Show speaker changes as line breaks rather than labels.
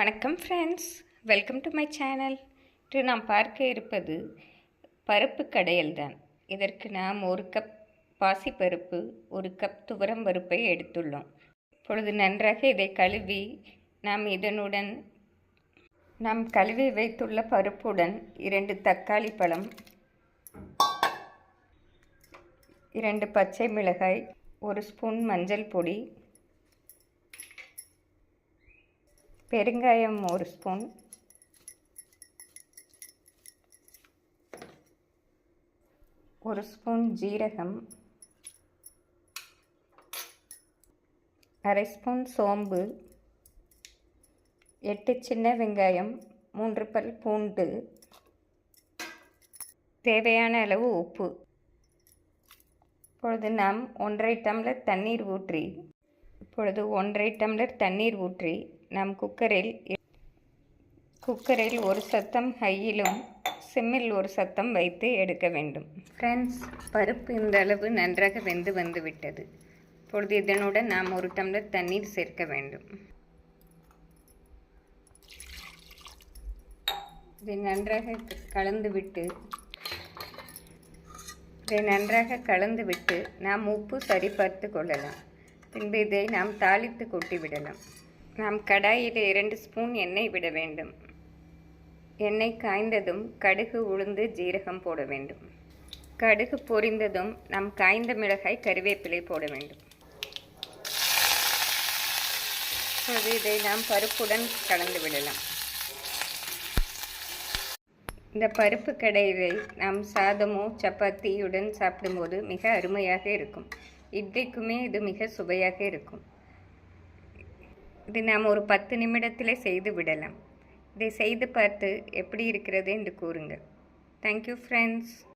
வணக்கம் friends welcome to my channel இன்று நாம் பார்க்க இருப்பது பருப்பு கடையல் தான். இதற்கு நாம் ஒரு கப் பாசிப்பருப்பு ஒரு கப் துவரம் பருப்பை எடுத்துள்ளோம். இப்பொழுது நன்றாக இதை கழுவி நாம் இதனுடன் நாம் கழுவி வைத்துள்ள பருப்புடன் இரண்டு தக்காளி பழம் இரண்டு பச்சை மிளகாய் ஒரு ஸ்பூன் மஞ்சள் பொடி பெருங்காயம் ஒரு ஸ்பூன். ஒரு ஸ்பூன் ஜீரகம். அரை ஸ்பூன் சோம்பு. எட்டு சின்ன வெங்காயம் மூன்று பல் பூண்டு. தேவையான அளவு உப்பு. இப்பொழுது நாம் ஒன்றரை டம்ளர் தண்ணீர் ஊற்றி இப்பொழுது ஒன்றரை டம்ளர் தண்ணீர் ஊற்றி நம் குக்கரில் குக்கரில் ஒரு சத்தம் ஹையிலும் சிம்மில் ஒரு சத்தம் வைத்து எடுக்க வேண்டும். ஃப்ரெண்ட்ஸ் பருப்பு இந்த அளவு நன்றாக வெந்து வந்து விட்டது இப்பொழுது இதனுடன் நாம் ஒரு டம்ளர் தண்ணீர் சேர்க்க வேண்டும். இதை நன்றாக கலந்துவிட்டு இதை நன்றாக கலந்துவிட்டு நாம் உப்பு சரிபார்த்து கொள்ளலாம். பின்பு இதை நாம் தாளித்து கொட்டி விடலாம் நாம் கடாயில் இரண்டு ஸ்பூன் எண்ணெய் விட வேண்டும். எண்ணெய் காய்ந்ததும் கடுகு உளுந்து ஜீரகம் போட வேண்டும். கடுகு பொரிந்ததும் நாம் காய்ந்த மிளகாய் கருவேப்பிலை போட வேண்டும். இப்போது இதை நாம் பருப்புடன் கலந்து விடலாம். இந்த பருப்பு கடையை நாம் சாதமோ சப்பாத்தியுடன் சாப்பிடும்போது மிக அருமையாக இருக்கும். இட்லிக்குமே இது மிக சுவையாக இருக்கும். இது நாம் ஒரு பத்து நிமிடத்திலே செய்து விடலாம். இதை செய்து பார்த்து எப்படி இருக்கிறது என்று கூறுங்கள். Thank you friends